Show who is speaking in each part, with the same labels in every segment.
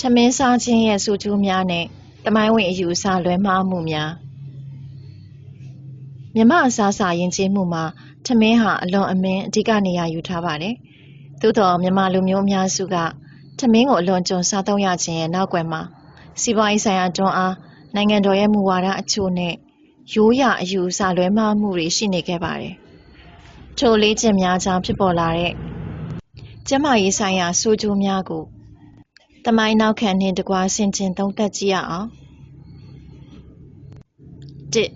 Speaker 1: ထမင်းစားခြင်းရဲ့ဆိုကျိုးများနဲ့တမိုင်းဝင်အယူအဆလွဲမှားမှုများမြမအစားစာယဉ်ကျေးမှုမှာထမင်းဟာအလွန်အမင်းအဓိကနေရာယူထားပါတယ်။သို့တော်မြမလူမျိုးအများစုကထမင်းကိုအလွန်ကျွံစားသုံးရခြင်းရဲ့နောက်ွယ်မှာစီးပွားရေးဆိုင်ရာတွန်းအားနိုင်ငံတော်ရဲ့မူဝါဒအချို့နဲ့ရိုးရာအယူအဆလွဲမှားမှုတွေရှိနေခဲ့ပါတယ်။ထိုလေးကျင့်များကြောင့်ဖြစ်ပေါ်လာတဲ့ကျန်းမာရေးဆိုင်ရာဆိုးကျိုးများကို တမိုင်းနောက်ခံနှင့်တကွာဆင်ခြင်သုံးသပ်ကြည့်ရအောင်။တစ်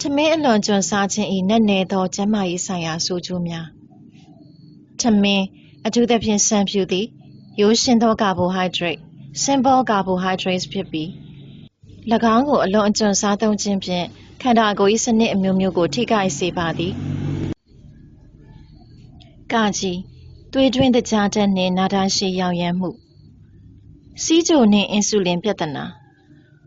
Speaker 1: ထမင်းအလွန်ကျွံစားခြင်း၏နက်နဲသောကျန်းမာရေးဆိုင်ရာဆိုးကျိုးများထမင်းအထူးသဖြင့်ဆန်ဖြူသည်ရိုးရှင်းသောကာဘိုဟိုက်ဒရိတ် simple carbohydrates ဖြစ်ပြီး၎င်းကိုအလွန်အကျွံစားသုံးခြင်းဖြင့်ခန္ဓာကိုယ်၏စနစ်အမျိုးမျိုးကို ထိခိုက်စေပါသည်။ကကြီးသွေးတွင်းတကြားတက်နှင့်နာတာရှည်ရောင်ရမ်းမှု စီးကြိုနှင့်အင်ဆူလင်ပြဿနာ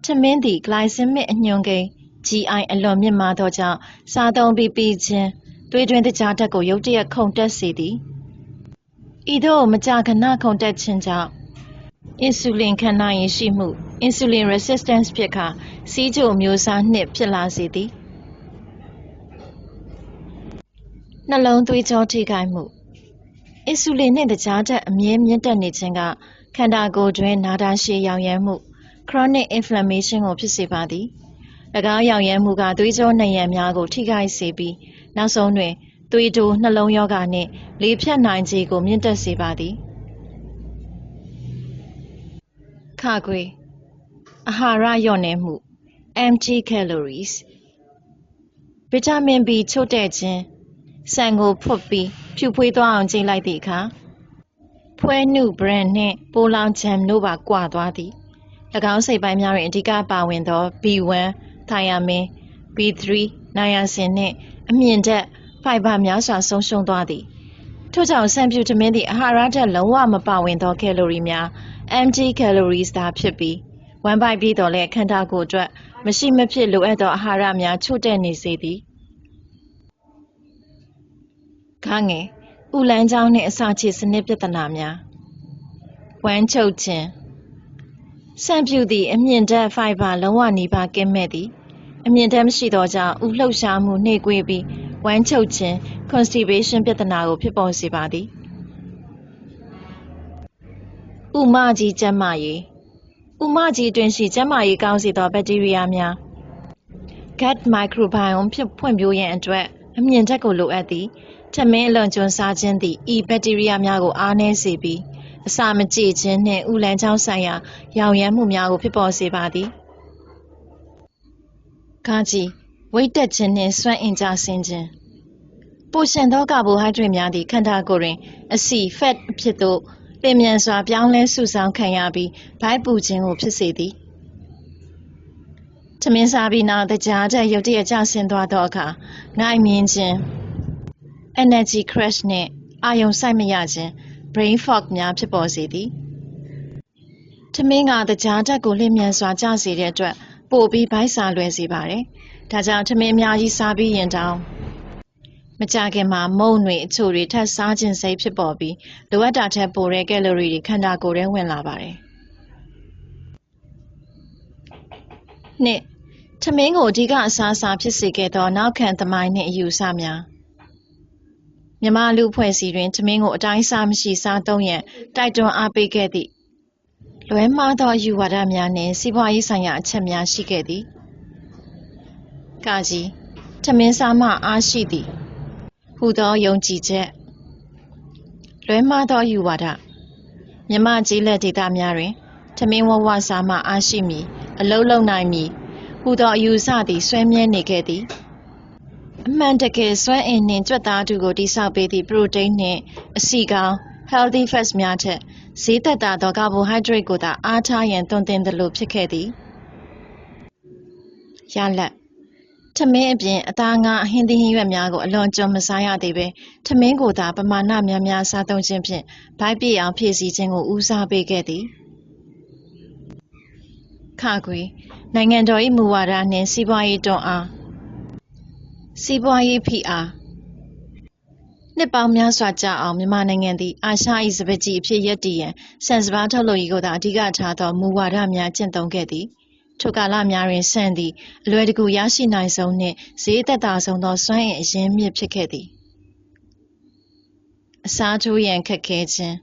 Speaker 1: ထမင်းသည်ဂလိုင်ဆမစ်အညွှန်းကိန်း GI အလွန်မြင့်မားသောကြောင့်စားသုံးပြီးပြီးချင်းသွေးတွင်းတကြားတက်ကိုရုတ်တရက်ခုန်တက်စေသည်ဤသို့မကြာခဏခုန်တက်ခြင်းကြောင့်အင်ဆူလင်ခံနိုင်ရရှိမှု insulin resistance ဖြစ်ခါစီးကြိုမျိုးစားနှစ်ဖြစ်လာစေသည်နှလုံးသွေးကြောထိခိုက်မှုအင်ဆူလင်နှင့်တကြားတက်အမြဲမြင့်တက်နေခြင်းက ခန္ဓာကိုယ်တွင်နာတာရှည်ရောင်ရမ်းမှု chronic inflammation ကိုဖြစ်စေပါသည်၎င်းရောင်ရမ်းမှုကသွေးကြောနံရံများကိုထိခိုက်စေပြီးနောက်ဆုံးတွင်သွေးတိုးနှလုံးရောဂါနှင့်လေဖြတ်နိုင်ခြေကိုမြင့်တက်စေပါသည်ခခွေအာဟာရလျော့နည်းမှု empty calories ဗီတာမင် B ချို့တဲ့ခြင်းဆန်ကိုဖွတ်ပြီးဖြူဖွေးသွားအောင်ကြိတ်လိုက်သည့်အခါ ဖွဲနု brand နှင့်ပိုလောင်ဂျမ်တို့ပါကွာသွားသည်၎င်းစိတ်ပိုင်းများတွင်အဓိကပါဝင်သော B1 သိုင်ယာမင် B3 နိုယာဆင်နှင့်အမြင့်တက်ဖိုင်ဘာများစွာဆုံးရှုံးသွားသည်ထို့ကြောင့်ဆန်ဖြူထမင်းသည့်အာဟာရဓာတ်လုံးဝမပါဝင်သောကယ်လိုရီများ empty calories သာဖြစ်ပြီးဝမ်းပိုက်ပြီးတော့လည်းခန္ဓာကိုယ်အတွက်မရှိမဖြစ်လိုအပ်သောအာဟာရများချို့တဲ့နေစေသည်ခါငယ် ဥလန်းချောင်းနှင့်အစာချေစနစ်ပြဿနာများဝမ်းချုပ်ခြင်းဆန့်ပြူသည့်အမြင့်ဓာတ်ဖိုင်ဘာလုံးဝနီးပါးကင်းမဲ့သည်အမြင့်ဓာတ်မရှိသောကြောင့်ဥလှုပ်ရှားမှုနှိမ့်ကွေးပြီးဝမ်းချုပ်ခြင်း constipation ပြဿနာကိုဖြစ်ပေါ်စေပါသည်ဥမကြီးကျန်းမာရေးဥမကြီးတွင်ရှိကျန်းမာရေးကောင်းစေသောဘက်တီးရီးယားများ gut microbiome ဖြစ်ဖွံ့ဖြိုးရန်အတွက် အမြင့်ဓာတ်ကိုလိုအပ်သည်ထမင်းအလွန်ကျွံစားခြင်းသည်ဤဘက်တီးရီးယားများကိုအားနည်းစေပြီးအစာမကြေခြင်းနှင့်ဥလန်ချောင်းဆိုင်ရာရောင်ရမ်းမှုများကိုဖြစ်ပေါ်စေပါသည်။ကားကြီးဝိတ်တက်ခြင်းနှင့်စွမ်းအင်ကြဆင်းခြင်းပိုရှင်သောကာဘိုဟိုက်ဒရိတ်များသည့်ခန္ဓာကိုယ်တွင်အဆီ fat အဖြစ်သို့လျင်မြန်စွာပြောင်းလဲစုဆောင်းခံရပြီးဗိုက်ပူခြင်းကိုဖြစ်စေသည်။ ထမင်းစားပြီးနောက်တကြားတဲ့ရုတ်တရက်ကျဆင်းသွားသောအခါငိုက်မြင်ခြင်း energy crash နှင့်အာရုံစိုက်မရခြင်း brain fog များဖြစ်ပေါ်စေသည်။ထမင်းကတကြားဓာတ်ကိုလျင်မြန်စွာကျစေတဲ့အတွက်ပိုပြီးဗိုက်စာလွယ်စေပါတယ်။ဒါကြောင့်ထမင်းအများကြီးစားပြီးရင်တောင်မကြာခင်မှာမုန့်တွေအချို့တွေထပ်စားခြင်းစိတ်ဖြစ်ပေါ်ပြီးလိုအပ်တာထက်ပိုတဲ့ကယ်လိုရီတွေခန္ဓာကိုယ်ထဲဝင်လာပါတယ်။နှစ် ထမင်းကိုအဓိကအစားအစာဖြစ်စေခဲ့သောနောက်ခံသမိုင်းနှင့်အယူအဆများမြမလူဖွဲ့စည်းတွင်ထမင်းကိုအတိုင်းစားမရှိစားသုံးရန်တိုက်တွန်းအားပေးခဲ့သည့်လွဲမှားသောအယူဝါဒများနှင့်စီးပွားရေးဆိုင်ရာအချက်များရှိခဲ့သည်။ကကြီးထမင်းစားမှအားရှိသည်ဟူသောယုံကြည်ချက်လွဲမှားသောအယူဝါဒမြမကြီးလက်ဒေသများတွင်ထမင်းဝဝစားမှအားရှိမည်အလုံးလုံးနိုင်မည် ဟူသောအယူဆသည်ဆွဲမြဲနေခဲ့သည်အမှန်တကယ်စွမ်းအင်နှင့်ကြွက်သားတူကိုတိဆောက်ပေးသည့်ပရိုတိန်းနှင့်အဆီကောင်း healthy fats များထက်ဈေးသက်သာသောကာဘိုဟိုက်ဒရိတ်ကိုသာအားထားရန်တွင်တင်သလိုဖြစ်ခဲ့သည်ရလတ်ထမင်းအပြင်အသားငါးဟင်းသီးဟင်းရွက်များကိုအလွန်ကြုံမစားရသေးပဲထမင်းကိုသာပမာဏများများစားသုံးခြင်းဖြင့်ဗိုက်ပြည့်အောင်ဖြည့်ဆည်းခြင်းကိုဦးစားပေးခဲ့သည်ခခွေ နိုင်ငံတော်၏မူဝါဒနှင့် စီးပွားရေးတွန်းအားစီးပွားရေးဖိအားနှစ်ပေါင်းများစွာကြာအောင်မြန်မာနိုင်ငံသည်အာရှ၏စပါးကျီအဖြစ်ရပ်တည်ရန်ဆန်စပါးထုတ်လုပ်ရေးကိုသာအဓိကထားသောမူဝါဒများကျင့်သုံးခဲ့သည်ထိုကာလများတွင်ဆန်သည်အလွယ်တကူရရှိနိုင်ဆုံးနှင့်ဈေးသက်သာဆုံးသောစွမ်းအင်အရင်းမြစ်ဖြစ်ခဲ့သည်အစားထိုးရန်ခက်ခဲခြင်း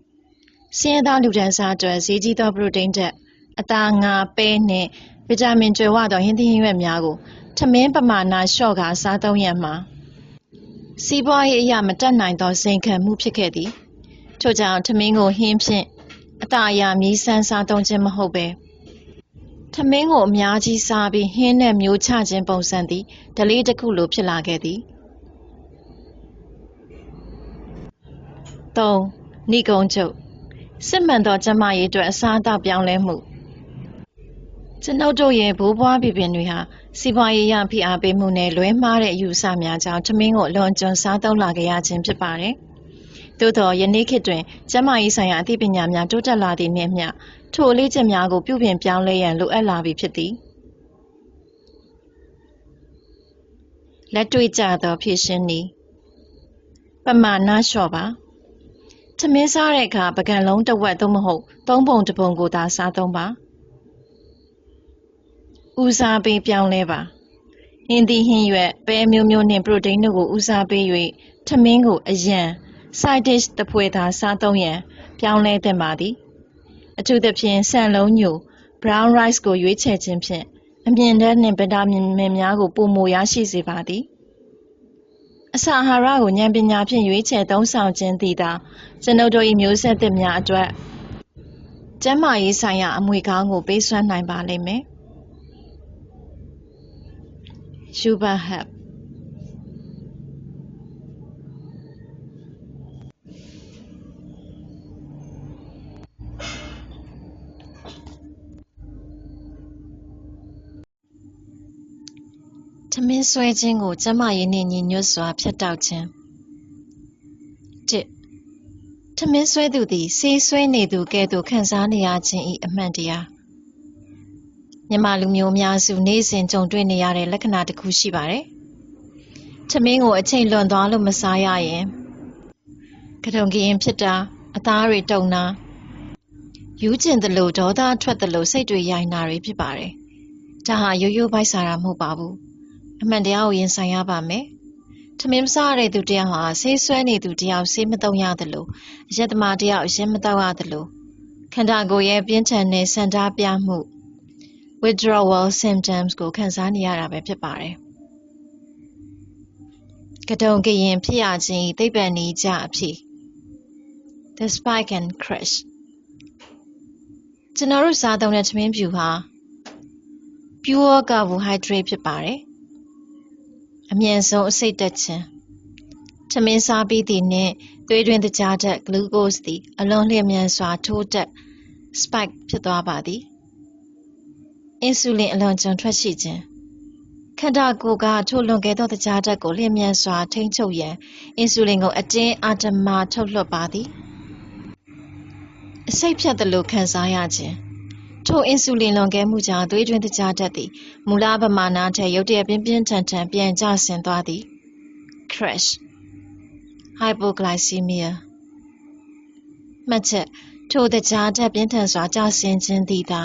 Speaker 1: ဆင်းရဲသားလူဒန်းစားအတွက်ဈေးကြီးသောပရိုတိန်းဓာတ်အသားငါးပဲနှင့် ဗီတာမင်ကြွယ်ဝသောဟင်းသီးဟင်းရွက်များကိုထမင်းပမာဏလျှော့ကာစားသုံးရန်မှာစီးပွားရေးအရမတက်နိုင်သောစိန်ခံမှုဖြစ်ခဲ့သည်ထို့ကြောင့်ထမင်းကိုဟင်းဖြင့်အသားအရာမြည်ဆန်းစားသုံးခြင်းမဟုတ်ပဲထမင်းကိုအများကြီးစားပြီးဟင်းနဲ့မျိုးချခြင်းပုံစံသည်ဓလေ့တစ်ခုလိုဖြစ်လာခဲ့သည်၃ဏိကုံးချုပ်စစ်မှန်သောကျန်းမာရေးအတွက်အစားအသောက်ပြောင်းလဲမှု ကျွန်ုပ်တို့ရဲ့ဘိုးဘွားဘီဘင်တွေဟာစီးပွားရေးရဖိအားပေးမှုနဲ့လွဲမှားတဲ့အယူအဆများကြောင့်ထမင်းကိုအလွန်ကျွံစားသုံးလာကြရခြင်းဖြစ်ပါတယ်။သို့သောယနေ့ခေတ်တွင်ကျန်းမာရေးဆိုင်ရာအသိပညာများတိုးတက်လာသည့်နှင့်မျှထိုအလေးချက်များကိုပြုပြင်ပြောင်းလဲရန်လိုအပ်လာပြီဖြစ်သည်။လက်တွေ့ကျသောဖြည့်ရှင်းနည်းပမာဏလျှော့ပါထမင်းစားတဲ့အခါပကံလုံးတစ်ဝက်သို့မဟုတ်သုံးပုံတစ်ပုံကိုသာစားသုံးပါ။ ဦးစားပေးပြောင်းလဲပါဟင်းသီးဟင်းရွက်ပဲမျိုးမျိုးနှင့်ပရိုတိန်းတို့ကိုဦးစားပေး၍ထမင်းကိုအရန် side dish တစ်ဖွဲသာစားသုံးရန်ပြောင်းလဲသင့်ပါသည်အထူးသဖြင့်ဆန်လုံးညို brown rice ကိုရွေးချယ်ခြင်းဖြင့်အမြင့်တဲ့နှင့်ဗီတာမင်များကိုပိုမိုရရှိစေပါသည်အစာအာဟာရကိုဉာဏ်ပညာဖြင့်ရွေးချယ်သုံးဆောင်ခြင်းသည်သာကျွန်ုပ်တို့၏မျိုးဆက်သစ်များအတွက်ကျန်းမာရေးဆိုင်ရာအမွေကောင်းကိုပေးစွမ်းနိုင်ပါလိမ့်မယ် Shubha Hep ထမင်းဆွဲခြင်းကိုကျန်းမာရေးနှင့်ညီညွတ်စွာဖြတ်တောက်ခြင်း၁ထမင်းဆွဲသူသည်ဆေးဆွဲနေသူကဲ့သို့ခံစားနေရခြင်း၏အမှန်တရား မြန်မာလူမျိုးအများစုနေ့စဉ်ကြုံတွေ့နေရတဲ့လက္ခဏာတစ်ခုရှိပါတယ်။ထမင်းကိုအချိန်လွန်သွားလို့မစားရရင်ကတုံကရင်ဖြစ်တာအသားတွေတုံတာယူးကျင်သလိုဒေါသထွက်သလိုစိတ်တွေရိုင်တာတွေဖြစ်ပါတယ်။ဒါဟာရိုးရိုးပိုက်စားတာမဟုတ်ပါဘူး။အမှန်တရားကိုရင်ဆိုင်ရပါမယ်။ထမင်းမစားရတဲ့သူတယောက်ဟာဆေးဆွဲနေသူတယောက်ဆေးမသုံးရသလိုအရက်သမားတယောက်အရက်မတောက်ရသလိုခန္ဓာကိုယ်ရဲ့ပြင်းထန်တဲ့ဆန္ဒပြမှု withdrawal symptoms ကိုခံစားနေရတာပဲဖြစ်ပါတယ်။ကတုံကရင်ဖြစ်ရခြင်းသိပ္ပံနည်းကြအဖြစ် The spike and crash ကျွန်တော်တို့စားသုံးတဲ့ထမင်းဖြူဟာ pure carbohydrate ဖြစ်ပါတယ်။အမြန်ဆုံးအဆိပ်တက်ခြင်းထမင်းစားပြီးသည့်နှင့်သွေးတွင်းတကြားဓာတ် glucose သည်အလွန်လျင်မြန်စွာထိုးတက် spike ဖြစ်သွားပါသည် အင်ဆူလင်အလွန်ကျွံထွက်ရှိခြင်းခန္ဓာကိုယ်ကထိုလွန်ကဲသောတကြားဓာတ်ကိုလျင်မြန်စွာထိန်းချုပ်ရန်အင်ဆူလင်ကိုအတင်းအာတမထုတ်လွှတ်ပါသည်အဆိပ်ဖြတ်သလိုခံစားရခြင်းထိုအင်ဆူလင်လွန်ကဲမှုကြောင့်သွေးတွင်းတကြားဓာတ်သည်မူလပမာဏထက်ရုတ်တရက်ပြင်းပြင်းထန်ထန်ပြန်ကျဆင်းသွားသည် crash hypoglycemia မှတ်ချက် ထိုတကြားထက်ပြင်းထန်စွာကျဆင်းခြင်းသည်သာ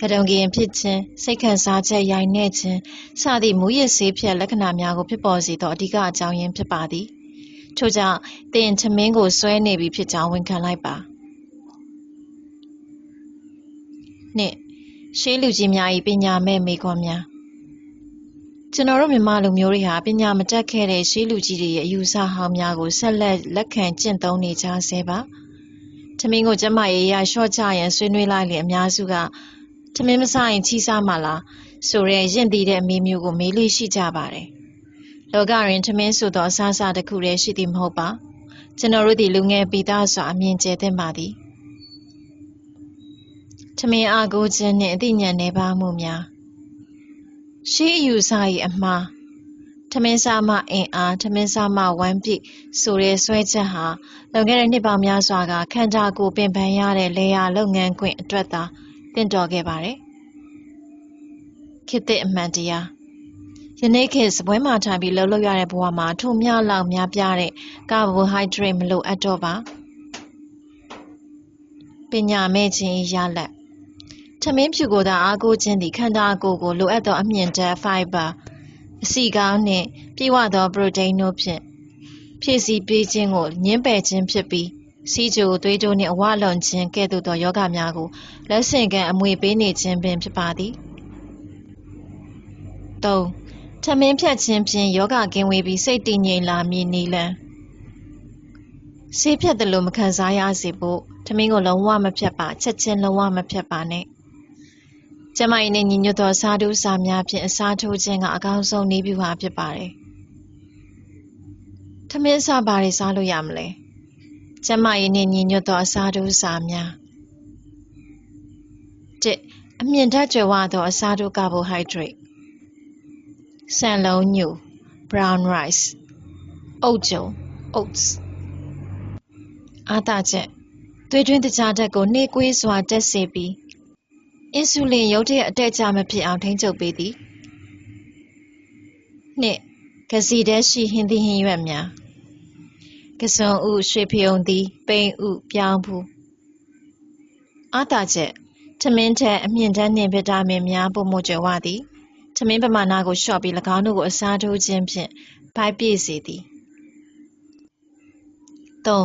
Speaker 1: ကတုံကရင်ဖြစ်ခြင်းစိတ်ခံစားချက်ရိုင်နှဲ့ခြင်းစသည့်မူရစ်ဆေးဖြတ်လက္ခဏာများကိုဖြစ်ပေါ်စေသောအဓိကအကြောင်းရင်းဖြစ်ပါသည်ထို့ကြောင့်သင်ထမင်းကိုဆွဲနေပြီဖြစ်ကြောင်းဝန်ခံလိုက်ပါနှစ်ရှေးလူကြီးများ၏ပညာမဲ့မိကွန်များကျွန်တော်တို့မြန်မာလူမျိုးတွေဟာပညာမတတ်ခဲ့တဲ့ရှေးလူကြီးတွေရဲ့အယူဆဟောင်းများကိုဆက်လက်လက်ခံကျင့်သုံးနေကြဆဲပါ။ ထမင်းကိုကျမရေရလျှော့ချရန်ဆွေးနွေးလိုက်လေအများစုကထမင်းမစားရင်ချီစားမှာလားဆိုရဲရင့်တည်တဲ့အမေးမျိုးကိုမေးလေးရှိကြပါတယ်လောကရင်ထမင်းဆိုသောအစားအစာတစ်ခုတည်းရှိသည်မဟုတ်ပါကျွန်တော်တို့ဒီလူငယ်ပိသားစွာအမြင်ကျဲသင့်ပါသည်ထမင်းအားကိုးခြင်းနှင့်အသိဉာဏ်နေပါမှုများရှေးအယူဆ၏အမှား ထမင်းစားမှအင်အားထမင်းစားမှဝမ်းပြည့်ဆိုတဲ့ဆွဲချက်ဟာလွန်ခဲ့တဲ့နှစ်ပေါင်းများစွာကခန္ဓာကိုယ်ပင်ပန်းရတဲ့လေယာလုပ်ငန်းခွင်အတွက်သာတင့်တော်ခဲ့ပါတယ်။ခေတ်သစ်အမှန်တရားယနေ့ခေတ်စပွဲမှာထိုင်ပြီးလှုပ်လှုပ်ရတဲ့ဘဝမှာထိုမျှလောက်များပြားတဲ့ကာဘိုဟိုက်ဒရိတ်မလိုအပ်တော့ပါပညာမဲ့ခြင်း၏ရလဒ်ထမင်းဖြူကိုသာအားကိုးခြင်းသည်ခန္ဓာကိုယ်ကိုလိုအပ်သောအမြင့်ဓာတ်ဖိုင်ဘာ အဆီကောင်းနှင့်ပြည့်ဝသောပရိုတိန်းတို့ဖြင့်ဖြည့်ဆည်းပေးခြင်းကိုညှင်းပယ်ခြင်းဖြစ်ပြီးစီးကြိုသွေးကြိုနှင့်အဝလွန်ခြင်းကဲ့သို့သောယောဂများကိုလက်ဆင့်ကမ်းအမွေပေးနေခြင်းပင်ဖြစ်ပါသည်၃ထမင်းဖြတ်ခြင်းဖြင့်ယောဂကင်းဝေးပြီးစိတ်တည်ငြိမ်လာမည်နည်းလမ်းဆေးဖြတ်တယ်လို့မခံစားရစေဖို့ထမင်းကိုလုံးဝမဖြတ်ပါချက်ချင်းလုံးဝမဖြတ်ပါနဲ့ ကျမ၏နဲ့ညီညွတ်သောစားတုစာများဖြင့်အစားထိုးခြင်းကအကောင်းဆုံးနည်းဗျူဟာဖြစ်ပါတယ်ထမင်းစားပါတွေစားလို့ရမလဲကျမ၏နဲ့ညီညွတ်သောအစားထိုးစာများတစ်အမြင့်ဓာတ်ကြွယ်ဝသောအစားထိုးကာဘိုဟိုက်ဒရိတ်ဆန်လုံးညို brown rice အုတ်ကြုံ oats အားသာချက်သွေးတွင်းတခြားဓာတ်ကိုနှေးကွေးစွာတက်စေပြီး အင်ဆူလင်ရုတ်တရက်အတက်အကျမဖြစ်အောင်ထိန်းချုပ်ပေးသည်နှစ်ကစီတဲရှိဟင်းသီးဟင်းရွက်များကစွန်ဥရွှေဖယုံသီးပိန်ဥပြောင်းဘူးအားသာချက်ထမင်းထက်အမြင့်ဓာတ်နှင့်ဗီတာမင်များပိုမိုကြွယ်ဝသည်ထမင်းပမာဏကိုလျှော့ပြီး၎င်းတို့ကိုအစားထိုးခြင်းဖြင့်ဗိုက်ပြည့်စေသည်၃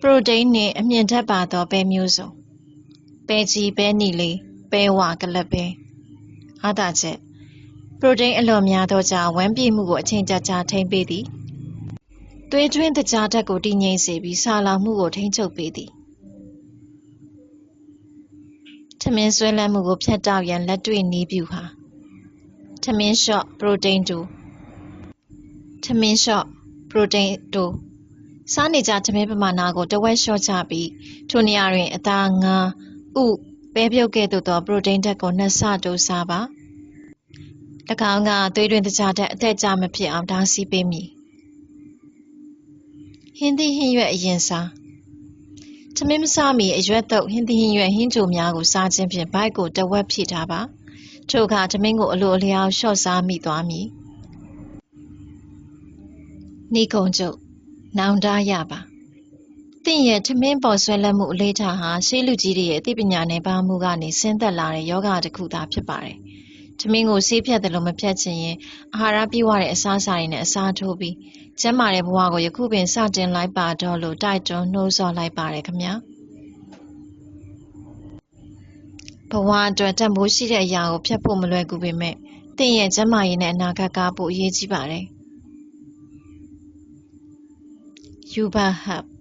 Speaker 1: ပရိုတိန်းနှင့်အမြင့်ဓာတ်ပါသောပဲမျိုးစုံ ပဲကြီးပဲနီလေးပဲဝကလပ်ပဲအားသာချက်ပရိုတိန်းအလွန်များသောကြောင့်ဝမ်းပြည့်မှုကိုအချိန်ကြာကြာထိန်းပေးသည်သွေးတွင်းတကြားဓာတ်ကိုတည်ငြိမ်စေပြီးဆာလောင်မှုကိုထိန်းချုပ်ပေးသည်ထမင်းဆွဲလန်းမှုကိုဖြတ်တောက်ရန်လက်တွေ့နည်းဗျူဟာထမင်းလျှော့ပရိုတိန်းတူထမင်းလျှော့ပရိုတိန်းတူစားနေကြထမင်းပမာဏကိုတဝက်လျှော့ချပြီးထိုနေရာတွင်အသားငါး ဥပဲပြုတ်ကဲ့သို့သော ပရိုတိန်းဓာတ်ကိုနှစ်ဆတိုးစားပါ၎င်းကသွေးတွင်းတကြားဓာတ်အသက်ကြမဖြစ်အောင်ဒါစီပေးမည်ဟင်းသီးဟင်းရွက်အရင်စားထမင်းမစားမီအရွက်တုပ်ဟင်းသီးဟင်းရွက်ဟင်းချိုများကိုစားခြင်းဖြင့်ဘိုက်ကိုတဝက်ဖြည့်ထားပါထိုအခါထမင်းကိုအလိုအလျောက်လျှော့စားမိသွားမည်နေကုံကျုပ်နောင်တရပါ တင့်ရဲ့ထမင်းပေါ်ဆွဲလက်မှုအလေးထားဟာရှေးလူကြီးတွေရဲ့အသိပညာနဲ့ပါမှုကနေဆင်းသက်လာတဲ့ယောဂတစ်ခုသာဖြစ်ပါတယ်ထမင်းကိုဆေးဖြတ်တယ်လို့မဖြတ်ချင်ရင်အာဟာရပြည့်ဝတဲ့အစားအစာတွေနဲ့အစားထိုးပြီးကျန်းမာတဲ့ဘဝကိုယခုပင်စတင်လိုက်ပါတော့လို့တိုက်တွန်းနှိုးဆော်လိုက်ပါတယ်ခင်ဗျာဘဝအတွက်တန်ဖိုးရှိတဲ့အရာကိုဖျက်ဖို့မလွယ်ကူပေမဲ့တင့်ရဲ့ကျန်းမာရေးနဲ့အနာဂတ်ကပိုအရေးကြီးပါတယ် Yuba Hub